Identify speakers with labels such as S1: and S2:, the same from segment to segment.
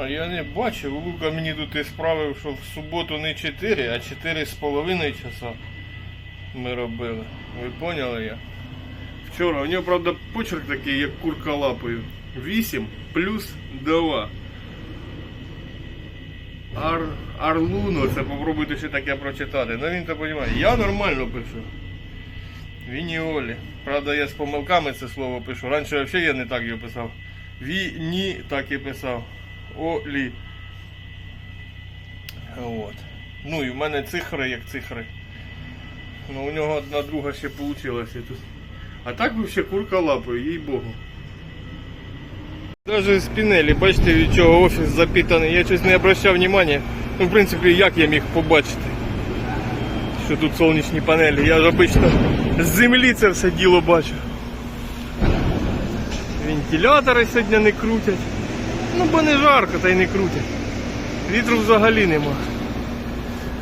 S1: А, я не бачив, Лука мені тут і справив, що в суботу не 4, а 4 з половиною часа ми робили. Ви поняли я? Вчора, у нього, правда, почерк такий, як курка лапою. 8 плюс 2. Ар, Арлуно, це попробуйте ще таке прочитати. Ну він то розуміє. Я нормально пишу. Вініолі. Правда, я з помилками це слово пишу. Раніше взагалі я не так його писав. Віні так і писав. Олі. От. Ну і в мене цифри як цифри. Ну у нього одна друга ще вийшла тут. А так взагалі курка лапою, їй богу. Даже з пінелі, бачите, від чого офіс запітаний. Я щось не обращав внимання. Ну, в принципі, як я міг побачити, що тут сонячні панелі. Я ж обично з землі це все діло бачу. Вентилятори сьогодні не крутять. Ну, бо не жарко, та й не крутять. Вітру взагалі нема.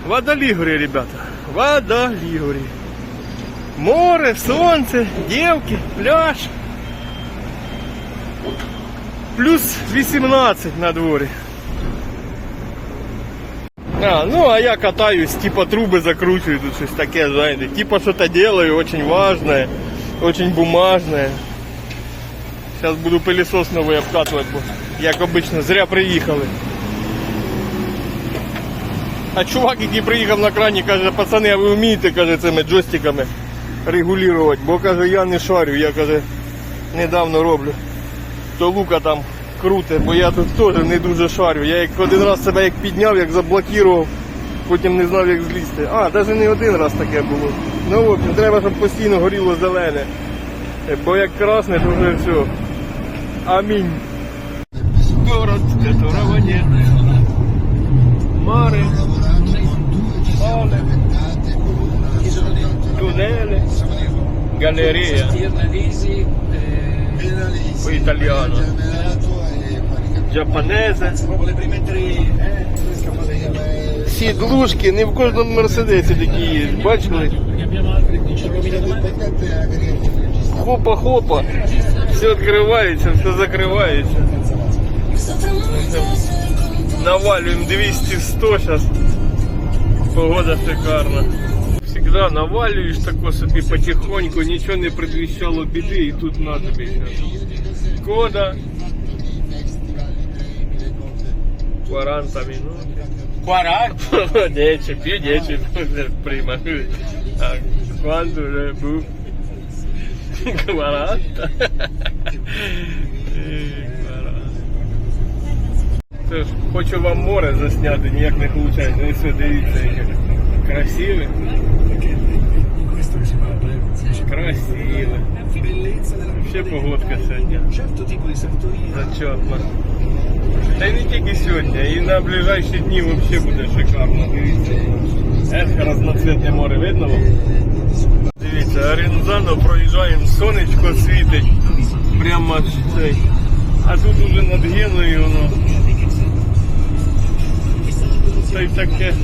S1: Вода Лігорі, ребята. Вода Лігорі. Море, сонце, дівки, пляж. Плюс 18 на дворі. А, ну а я катаюсь, типа трубы закручиваю, тут щось таке, знаєте. Типа что-то делаю очень важное, очень бумажное. Сейчас буду пылесос новый обкатывать, бо, Як обично, зря приїхали. А чувак, який приїхав на крані, каже, пацани, а ви вмієте, каже, цими джойстиками регулювати, бо каже, я не шарю, я каже, недавно роблю. То лука там круте, бо я тут теж не дуже шарю. Я як один раз себе як підняв, як заблокував, потім не знав, як злізти. А, навіть не один раз таке було. Ну, в общем, треба, щоб постійно горіло зелене. Бо як красне, то вже все. Амінь. Город, которого нет. Море, поле, туннели, галерея
S2: eh,
S1: по-итальяно. Джапанезе. Сідлушки, не в кожному мерседесі такі є. Бачили?
S2: perché abbiamo altre 5.000 domande
S1: Хопа-хопа. Все відкривається, все закривається. Навалюємо 200-100 зараз. Погода шикарна. Всегда навалюєш тако собі потихоньку, нічого не предвіщало біди і тут на тобі зараз. Кода. 40 минут. 40? 10, più 10 prima. Ah, Quando le bu 40. 40. Тож, хочу вам море засняти, ніяк не виходить. Ну і все, дивіться, яке красиве. Красиве. Вообще погодка сьогодні. Зачетно. Та й не тільки сьогодні, і на ближайші дні взагалі буде шикарно. Дивіться. Ех, разноцвітне море видно вам? Дивіться, Орензано проїжджаємо, сонечко світить. Прямо цей. А тут уже над Геною воно. Та й таке.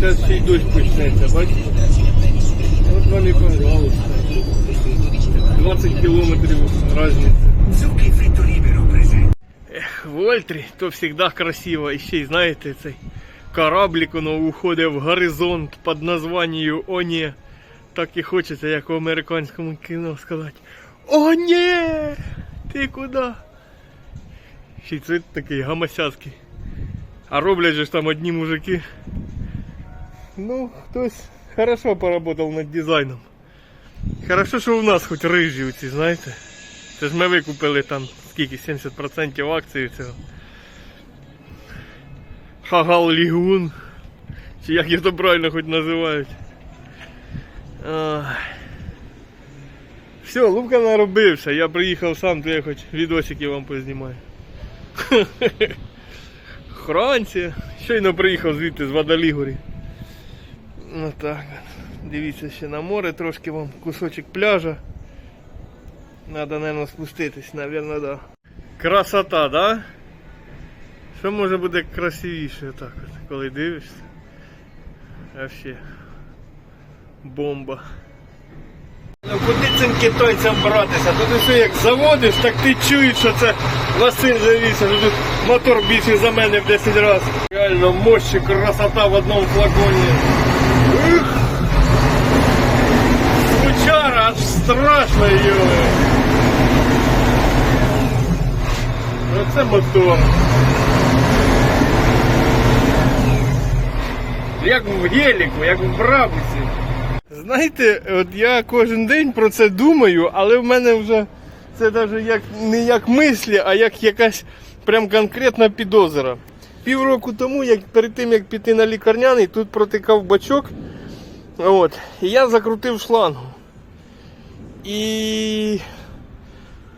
S1: Зараз ще й дощ почнеться, бачите? От вам і пожалуйста. 20 кілометрів різниця. Ех, в Ольтрі то завжди красиво. І ще й знаєте, цей кораблик воно уходить в горизонт під названням О, ні. Так і хочеться, як в американському кіно сказати. О, ні! Ти куди? Ще й цвіт такий гамасяцький. А роблять же там одні мужики. Ну, хтось хорошо поработав над дизайном. Хорошо, що у нас хоч рижі оці, знаєте. Це ж ми викупили там скільки 70% акцій цього. Хагал Лігун. Чи як то правильно хоч називають. Все, Лука наробився. Я приїхав сам, то я хоч відосики вам познімаю. Франція. Щойно приїхав звідти з Водолігорі. Ну так. Дивіться ще на море, трошки вам кусочок пляжа. Надо, наверное, спуститись, наверное, да. Красота, да? Що може бути красивіше так коли дивишся? Вообще. Бомба. Ну, куди цим китайцям братися? Тут все як заводиш, так ти чуєш, що це Василь завівся, що тут мотор більший за мене в 10 разів. Реально мощі, красота в одному флаконі. Ух! Звучара, аж страшно його. Оце мотор. Як в геліку, як в брабусі. Знаєте, от я кожен день про це думаю, але в мене вже це навіть як, не як мислі, а як якась прям конкретна підозра. Півроку тому, як перед тим як піти на лікарняний, тут протикав бачок. От, і я закрутив шлангу. І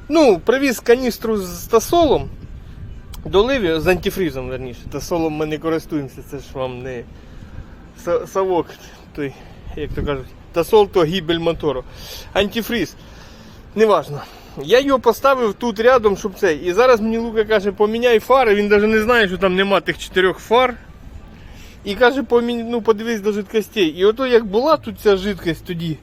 S1: ну, привіз каністру з тасолом. Долив з антифризом, верніше. Тасолом ми не користуємося, це ж вам не са- совок той, як то кажуть, тасол то гібель мотору. Антифриз. Неважно. Я його поставив тут рядом, щоб це. І зараз мені Лука каже, поміняй фари. Він навіть не знає, що там нема тих чотирьох фар. І каже, помі... ну, подивись до жидкостей. І ото як була тут ця жидкость тоді,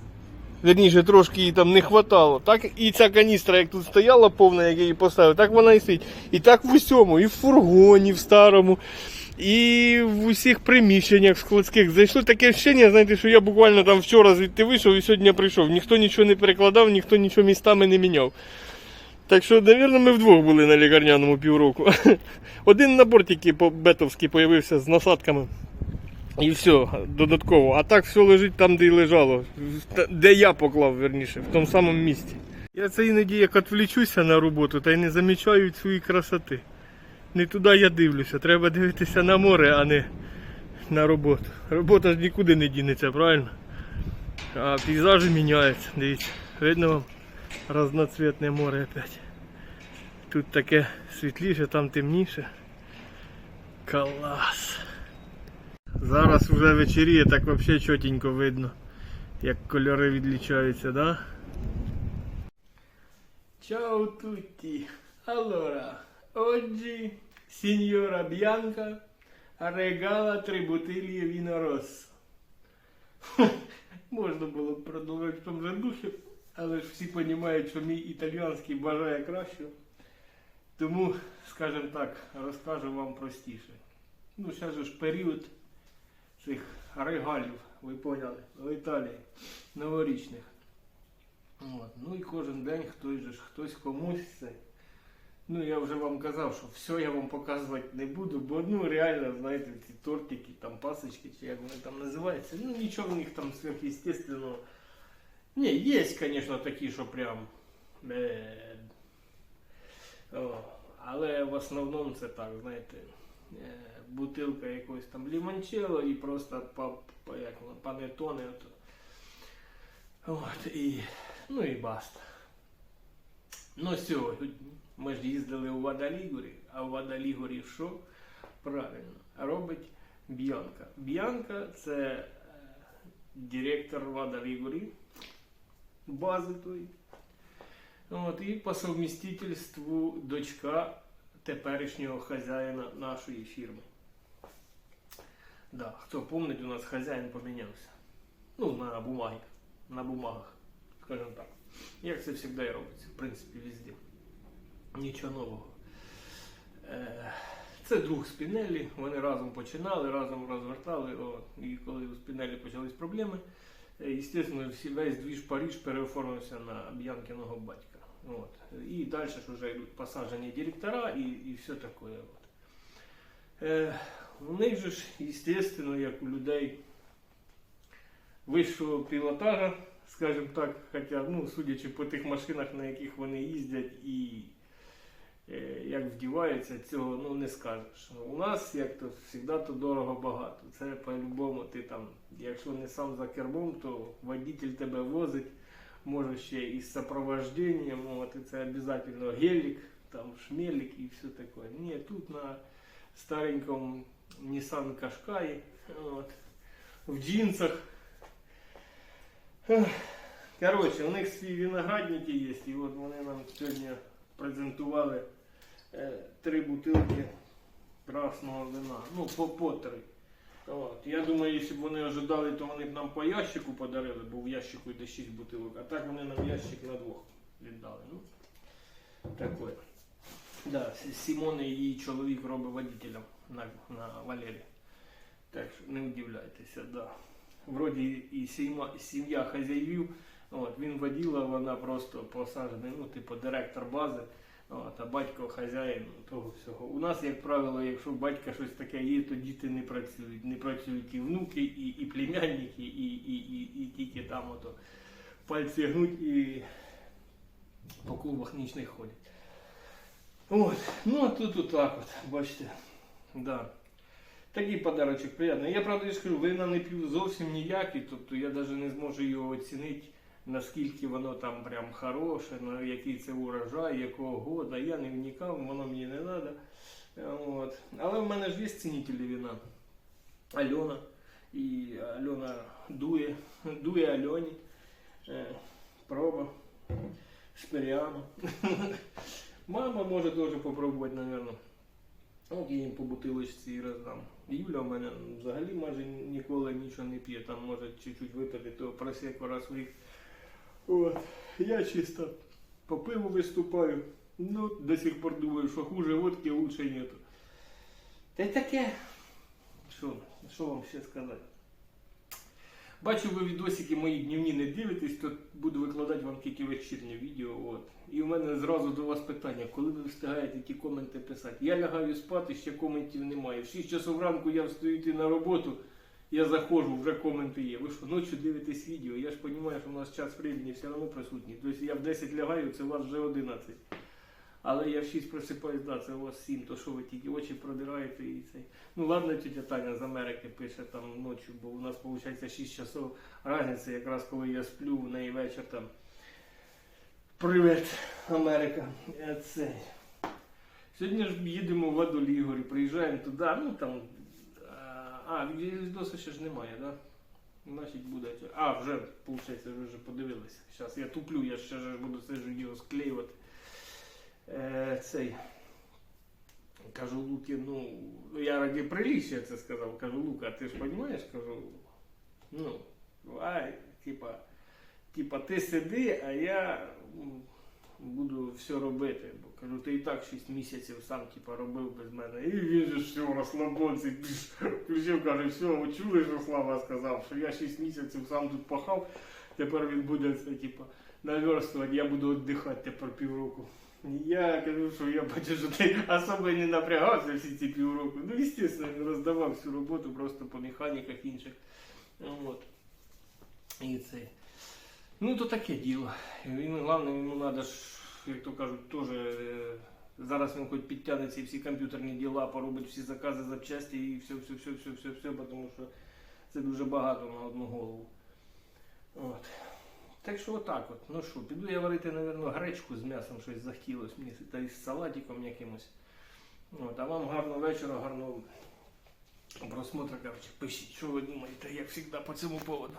S1: верніше трошки її там не хватало, так і ця каністра, як тут стояла повна, як я її поставив, так вона і стоїть. І так в усьому, і в фургоні, в старому, і в усіх приміщеннях складських. Зайшло таке вчення, знаєте, що я буквально там вчора звідти вийшов і сьогодні прийшов. Ніхто нічого не перекладав, ніхто нічого містами не міняв. Так що, мабуть, ми вдвох були на лікарняному півроку. Один набор тільки бетовський появився з насадками. І все, додатково. А так все лежить там, де і лежало. Де я поклав, верніше, в тому самому місці. Я це іноді як відвлічуся на роботу та й не замічаю цієї красоти. Не туди я дивлюся. Треба дивитися на море, а не на роботу. Робота ж нікуди не дінеться, правильно? А пейзажі міняються. Дивіться, видно вам разноцвітне море опять. Тут таке світліше, там темніше. Клас. Зараз вже вечеріє, так взагалі чотенько видно, як кольори відлічаються, да? A tutti. Allora, oggi signora Bianca tre bottiglie vino rosso. Можна було б продовжити в тому же духі, але ж всі розуміють, що мій італійський бажає кращого. Тому, скажімо так, розкажу вам простіше. Ну, ще ж період цих регалів, ви поняли, в Італії, новорічних. От. Ну і кожен день хтось же хтось комусь це. Ну я вже вам казав, що все я вам показувати не буду, бо ну реально, знаєте, ці тортики, там пасочки, чи як вони там називаються, ну нічого в них там сверхъестественного. Ні, є, звісно, такі, що прям. Е, о, але в основному це так, знаєте, е, бутилка якогось там лімончело і просто по, по, як воно, панетоне. Ото. От, і, ну і баста. Ну сьогодні ми ж їздили у Вадалігорі, а у Вадалігорі що? Правильно, робить Б'янка. Б'янка це е, директор Вадалігорі, бази тої. От, і по совмістительству дочка теперішнього хазяїна нашої фірми. Да, хто пам'ятає, у нас хазяїн помінявся. Ну, на бумагі, на бумагах, скажімо так. Як це завжди робиться, в принципі, везде. Нічого нового. Е, Це друг Спінелі, вони разом починали, разом розвертали. О, і коли у Спінелі почались проблеми, е, Естественно, всі, весь двіж Париж переоформився на Б'янкиного батька. От. І далі ж вже йдуть посаджені директора і, і все таке. От. Е, у них же ж, естественно, як у людей вищого пілотажа, скажімо так, хоча, ну, судячи по тих машинах, на яких вони їздять і е, як вдіваються, цього ну, не скажеш. У нас, як то завжди, то дорого багато. Це по-любому ти там, якщо не сам за кермом, то водитель тебе возить, може ще і з сопровожденням, от, і це обов'язково гелік, там шмелік і все таке. Ні, тут на старенькому Nissan Qashqai, от, в джинсах. Коротше, у них свої виноградники є, і от вони нам сьогодні презентували е, три бутилки красного вина. Ну, по, по три. От. Я думаю, якщо б вони ожидали, то вони б нам по ящику подарили, бо в ящику йде 6 бутилок, а так вони нам ящик на двох віддали. Ну, такое. Да, Сімон і її чоловік робить водителем на, на Валері. Так що не удивляйтеся, да. Вроді і сім'я хазяїв, от, він воділа, вона просто посаджена, ну, типу, директор бази. От, а батько хазяїн того всього. У нас, як правило, якщо батька щось таке є, то діти не працюють. Не працюють і внуки, і, і племянники, і, і, і, і тільки там ото пальці гнуть і по клубах нічних ходять. От, ну а тут отак от, бачите. Да. Такий подарочок приємний. Я правда я ж кажу, вина не п'ю зовсім ніякий, тобто я навіть не зможу його оцінити, наскільки воно там прям хороше, на який це урожай, якого года. Я не вникав, воно мені не треба. От. Але в мене ж є цінителі вина. Альона. І Альона дує, дує Альоні. Е, проба. Шперіано. Мама може теж попробувати, мабуть. От я їм по бутилочці і роздам. Юля в мене взагалі майже ніколи нічого не п'є, там може чуть-чуть випити того просеку раз в рік. От. Я чисто по пиву виступаю. Ну, до сих пор думаю, що хуже водки лучше нету. Та й таке. Що, що вам ще сказати? Бачу, ви відосики мої днівні не дивитесь, то буду викладати вам тільки вечірнє відео. От. І у мене зразу до вас питання, коли ви встигаєте ті коменти писати? Я лягаю спати, ще коментів немає. В 6 часов ранку я встаю йти на роботу, я заходжу, вже коменти є. Ви що, ночі дивитесь відео? Я ж розумію, що у нас час времени все одно присутній. Тобто я в 10 лягаю, це у вас вже 11. Але я в 6 просипаюсь, да, це у вас 7, то що ви тільки очі продираєте і цей. Ну ладно, тетя Таня з Америки пише там ночі, бо у нас виходить 6 часов разниця, якраз коли я сплю, в неї вечір там. Привіт, Америка. Е, Це. Сьогодні ж їдемо в Водолігорі, приїжджаємо туди, ну там. А, відосу ще ж немає, так? Да? Значить буде. А, вже, виходить, ви вже подивилися. Зараз я туплю, я ще ж буду це ж відео склеювати. Е, цей. Кажу Луки, ну, я раді приліччя це сказав. Кажу, Лука, ти ж розумієш, кажу, ну, ай, типа, типа, ти сиди, а я буду все робити. Бо кажу, ти і так 6 місяців сам типа, робив без мене. І він же ж все, розслабонці, включив, каже, все, ви чули, що Слава сказав, що я 6 місяців сам тут пахав, тепер він буде це, типа, наверстувати, я буду віддихати тепер півроку. Я кажу, що я бачу, що ти особо не напрягався всі ці півроку. Ну, звісно, він роздавав всю роботу просто по механіках інших. От. І це. Ну, то таке діло. І Він, головне, йому треба ж, як то кажуть, теж. е, Зараз він хоч підтягне ці всі комп'ютерні діла, поробить всі закази, запчасті і все, все, все, все, все, все, тому що це дуже багато на одну голову. От. Так що отак от. Ну що, піду я варити, мабуть, гречку з м'ясом, щось захотілося мені, та й з салатиком якимось. От, а вам гарного вечора, гарного просмотру, коротше, пишіть, що ви думаєте, як завжди, по цьому поводу.